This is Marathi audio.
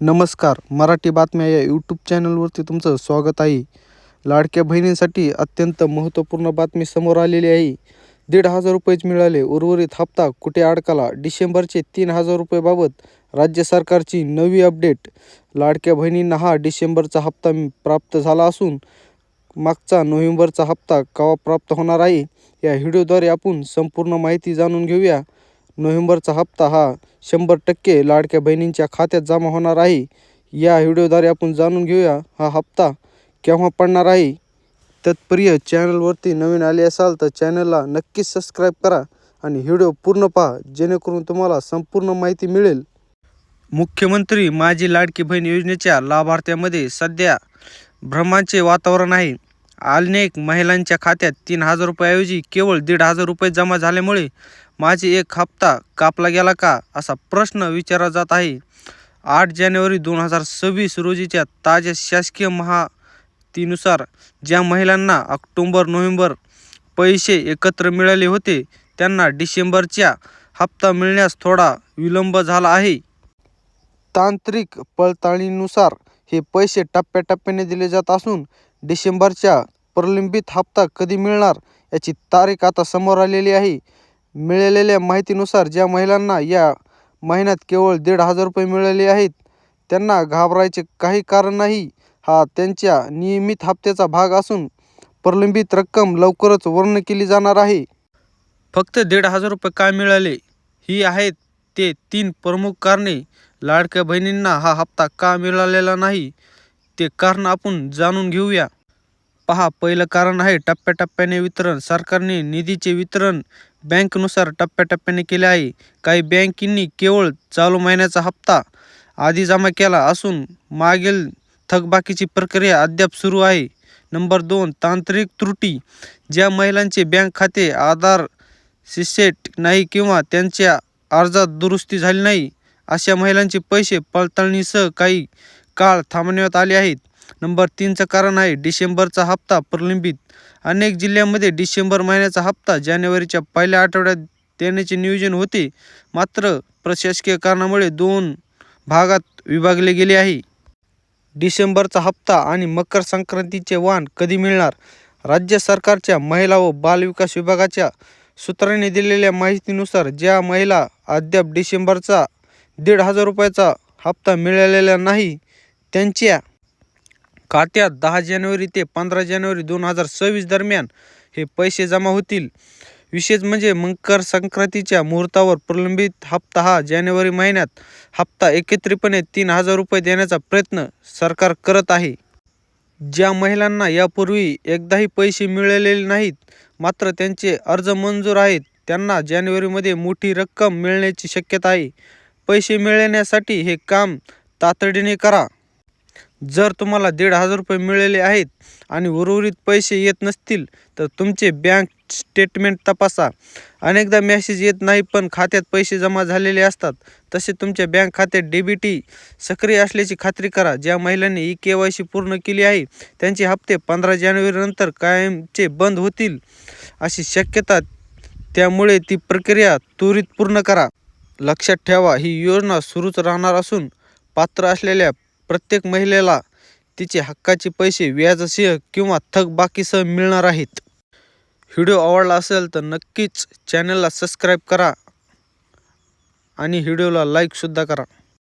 नमस्कार मराठी बातम्या या यूट्यूब चॅनलवरती तुमचं स्वागत आहे. लाडक्या बहिणींसाठी अत्यंत महत्त्वपूर्ण बातमी समोर आलेली आहे. दीड हजार रुपयेच मिळाले उर्वरित हप्ता कुठे अडकला? डिसेंबरचे तीन हजार रुपयेबाबत राज्य सरकारची नवी अपडेट. लाडक्या बहिणींना हा डिसेंबरचा हप्ता प्राप्त झाला असून मागचा नोव्हेंबरचा हप्ता केव्हा प्राप्त होणार आहे? या व्हिडिओद्वारे आपण संपूर्ण माहिती जाणून घेऊया. नोव्हेंबरचा हप्ता हा शंभर टक्के लाडक्या बहिणींच्या खात्यात जमा होणार आहे. या व्हिडिओद्वारे आपण जाणून घेऊया हा हप्ता केव्हा पडणार आहे? तत्प्रिय चॅनलवरती नवीन आले असाल तर चॅनलला नक्कीच सबस्क्राईब करा आणि व्हिडिओ पूर्ण पहा जेणेकरून तुम्हाला संपूर्ण माहिती मिळेल. मुख्यमंत्री माझी लाडकी बहीण योजनेच्या लाभार्थ्यामध्ये सध्या भ्रमाचे वातावरण आहे. अनेक महिलांच्या खात्यात तीन हजार रुपयाऐवजी केवळ दीड हजार रुपये जमा झाल्यामुळे माझे एक हप्ता कापला गेला का असा प्रश्न विचारला जात आहे. आठ जानेवारी दोन हजार सव्वीस रोजीच्या ताज्या शासकीय महातीनुसार ज्या महिलांना ऑक्टोंबर नोव्हेंबर पैसे एकत्र मिळाले होते त्यांना डिसेंबरच्या हप्ता मिळण्यास थोडा विलंब झाला आहे. तांत्रिक पडताळणीनुसार हे पैसे टप्प्याटप्प्याने दिले जात असून डिसेंबरच्या प्रलंबित हप्ता कधी मिळणार याची तारीख आता समोर आलेली आहे. मिळालेल्या माहितीनुसार ज्या महिलांना या महिन्यात केवळ दीड हजार रुपये मिळाले आहेत त्यांना घाबरायचे काही कारण नाही. हा त्यांच्या नियमित हप्त्याचा भाग असून प्रलंबित रक्कम लवकरच वर्ण केली जाणार आहे. फक्त दीड हजार रुपये काय मिळाले? ही आहेत ते तीन प्रमुख कारणे. लाडक्या बहिणींना हा हप्ता का मिळालेला नाही? ते कारण आपण जाणून घेऊया. पहा पहिलं कारण आहे टप्प्याटप्प्याने वितरण. सरकारने निधीचे वितरण बँकनुसार टप्प्याटप्प्याने केले आहे. काही बँकींनी केवळ चालू महिन्याचा हप्ता आधी जमा केला असून मागील थकबाकीची प्रक्रिया अद्याप सुरू आहे. नंबर दोन तांत्रिक त्रुटी. ज्या महिलांचे बँक खाते आधार सिसेट नाही किंवा त्यांच्या अर्जात दुरुस्ती झाली नाही अशा महिलांचे पैसे पडताळणीसह काही काळ थांबवण्यात आले आहेत. नंबर तीनचं कारण आहे डिसेंबरचा हप्ता प्रलंबित. अनेक जिल्ह्यांमध्ये डिसेंबर महिन्याचा हप्ता जानेवारीच्या पहिल्या आठवड्यात देण्याचे नियोजन होते. मात्र प्रशासकीय कारणामुळे दोन भागात विभागले गेले आहे. डिसेंबरचा हप्ता आणि मकर संक्रांतीचे वाण कधी मिळणार? राज्य सरकारच्या महिला व बालविकास विभागाच्या सूत्रांनी दिलेल्या माहितीनुसार ज्या महिला अद्याप डिसेंबरचा दीड हजार रुपयाचा हप्ता मिळालेला नाही त्यांच्या खात्यात दहा जानेवारी ते पंधरा जानेवारी दोन हजार सव्वीस दरम्यान हे पैसे जमा होतील. विशेष म्हणजे मकर संक्रांतीच्या मुहूर्तावर प्रलंबित हप्ता हा जानेवारी महिन्यात हप्ता एकत्रितपणे तीन हजार रुपये देण्याचा प्रयत्न सरकार करत आहे. ज्या महिलांना यापूर्वी एकदाही पैसे मिळालेले नाहीत मात्र त्यांचे अर्ज मंजूर आहेत त्यांना जानेवारीमध्ये मोठी रक्कम मिळण्याची शक्यता आहे. पैसे मिळण्यासाठी हे काम तातडीने करा. जर तुम्हाला दीड हजार रुपये मिळाले आहेत आणि उर्वरित पैसे येत नसतील तर तुमचे बँक स्टेटमेंट तपासा. अनेकदा मेसेज येत नाही पण खात्यात पैसे जमा झालेले असतात. तसे तुमच्या बँक खात्यात डेबिटी सक्रिय असल्याची खात्री करा. ज्या महिलांनी ई के वाय सी पूर्ण केली आहे त्यांचे हप्ते पंधरा जानेवारीनंतर कायमचे बंद होतील अशी शक्यता त्यामुळे ती प्रक्रिया त्वरित पूर्ण करा. लक्षात ठेवा ही योजना सुरूच राहणार असून पात्र असलेल्या प्रत्येक महिलेला तिचे हक्काचे पैसे व्याजसह किंवा थकबाकीसह मिळणार आहेत. व्हिडिओ आवडला असेल तर नक्कीच चॅनलला सबस्क्राईब करा आणि व्हिडिओला लाईकसुद्धा करा.